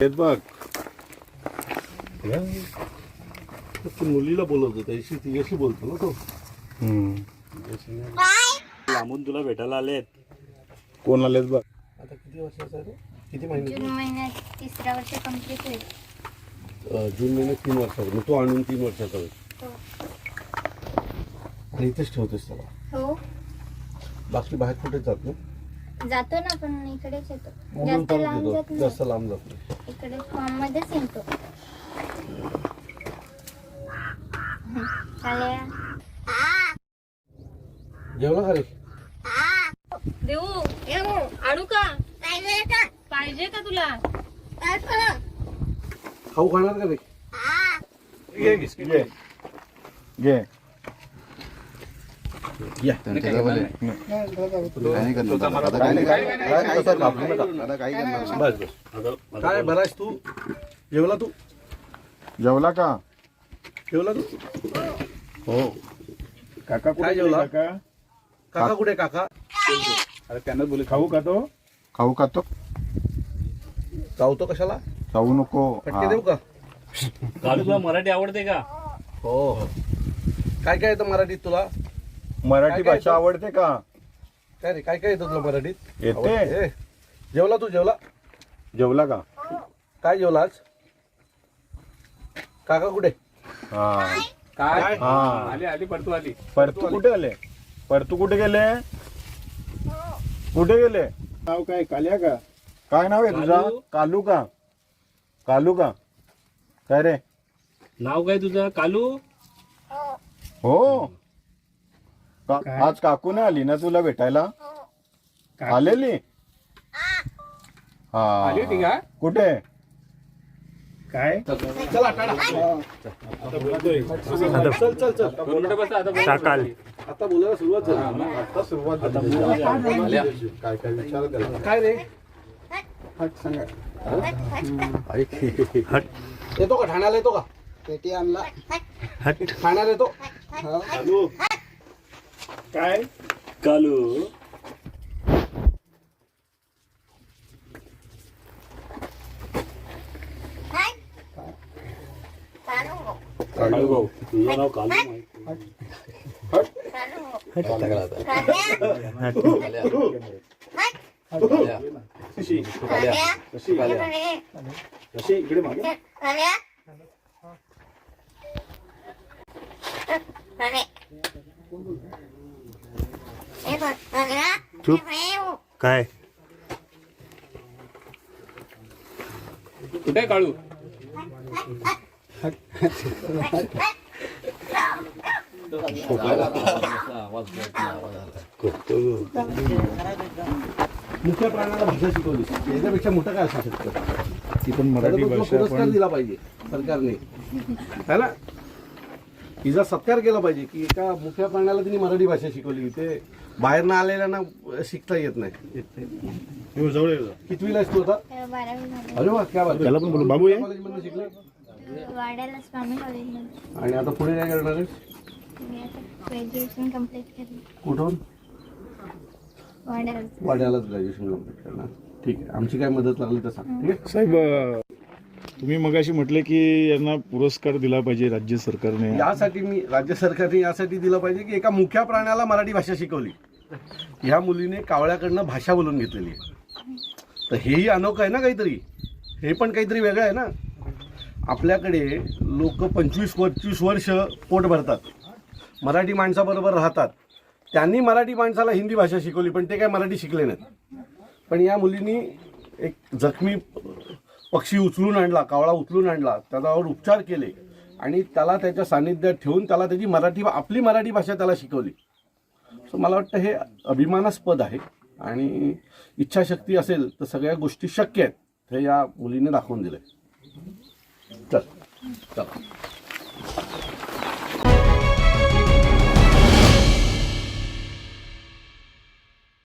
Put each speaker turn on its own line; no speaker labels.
हे बघ.
ती मुलीला बोलवतो त्याशी तिच्याशी बोलतो ना तो.
लांबून तुला भेटायला आलेत.
कोण आलेत बघ?
आता किती वर्षाचा आहे तो? किती महिने?
जून महिन्यात तिसऱ्या वर्ष कंप्लीट होईल.
जून महिन्यात तीन वर्षाचा मग तो आणून तीन वर्षाचा होईल.
हो.
आणि इथेच ठेवतेस त्याला.
हो.
बाकी बाहेर कुठे जात नाही?
जातो ना पण इकडेच येतो.
म्हणून
जास्त लांब जात
जास्त लांब जात नाही.
नाही इकडे फॉर्म मध्येच येतो. चालेल.
जेवला का रे
देऊ आणू का? पाहिजे का? तुला?
खाऊ खाणार का रे घे बिस्किट घे
घे
या. बस बस. काय बरास तू? जेवला तू?
जेवला का?
जेवला तू?
हो. काका
काय जेवला?
काका?
काका कुठे काका?
अरे त्यांना बोल खाऊ का तो? खाऊ का तो?
चावतो कशाला?
खाऊ नको.
पटके देऊ का?
कालू तुला मराठी आवडते का?
हो हो. काय काय येतं मराठीत तुला?
मराठी
काय
भाषा? आवडते का?
काय रे काय काय येतं तुला मराठीत?
येते.
आवडते? जेवला तू जेवला?
जेवला का?
काय जेवला आज? काका कुठे?
हा.
काय?
हा.
आली आली परतू आली.
परतू कुठे आले? परतू कुठे गेले? कुठे गेले? नाव काय? काल्या का? काय नाव आहे तुझा?
कालू.
कालू का? कालू का? काय रे?
नाव काय तुझं? कालू?
हो. का- आज काकू नाही आली ना तुला भेटायला? आलेली? हा. कुठे?
काय?
चला चल चल चल.
सकाळ
आता बोलायला सुरुवात झाली. आता सुरुवात झाली. काय काय विचार त्याला काय रे? येतो का? ठाण्याला येतो का?
पेटी आणला
ठाण्याला येतो?
काय?
कालू. कालू भाऊ. तुझं नाव कालू माहिती
कशी इकडे मागे.
काय? कुठे काळू?
मुख्य प्राण्याला भाषा शिकवली याच्यापेक्षा मोठं काय असू शकतं?
ती पण मराठी भाषा
पुरस्कार
पण.
दिला पाहिजे सरकारने. है ना? तिचा सत्कार केला पाहिजे की एका मुख्य प्राण्याला तिने मराठी भाषा शिकवली. ते बाहेर ना आलेल्यांना शिकता येत नाही. कितवीला आहेस तू आता?
बारावी झाली.
अरे वा क्या बात.
त्याला पण बोलू, बाबू ये.
कॉलेजमधून शिकले
वाड्याला स्वामी कॉलेजमध्ये
आणि आता पुढे काय करणार आहेस?
मी आता ग्रॅज्युएशन कंप्लीट केलं.
कुठून?
वाड्याला.
वाड्यालाच ग्रॅज्युएशन कंप्लीट करणार. ठीक आहे. आमची काय मदत लागली तर सांग. ठीक आहे?
साहेब अं, तुम्ही मगाशी म्हटले की यांना पुरस्कार दिला पाहिजे राज्य सरकारने.
यासाठी मी राज्य सरकारने यासाठी दिलं पाहिजे की एका मुख्या प्राण्याला मराठी भाषा शिकवली. ह्या मुलीने कावळ्याकडनं भाषा बोलून घेतलेली आहे. तर हेही अनोखं आहे ना काहीतरी? हे पण काहीतरी वेगळं आहे ना? आपल्याकडे लोक पंचवीस पंचवीस वर्ष पोट भरतात. मराठी माणसाबरोबर राहतात. त्यांनी मराठी माणसाला हिंदी भाषा शिकवली पण ते काय मराठी शिकले नाहीत. पण या मुलींनी एक जखमी पक्षी उचलून आणला कावळा उचलून आणला त्याच्यावर उपचार केले आणि त्याला त्याच्या सान्निध्यात ठेवून त्याला त्याची मराठी आपली मराठी भाषा त्याला शिकवली. सो मला वाटतं हे अभिमानास्पद आहे. आणि इच्छाशक्ती असेल तर सगळ्या गोष्टी शक्य आहेत. हे या मुलीने दाखवून दिलं चल चला.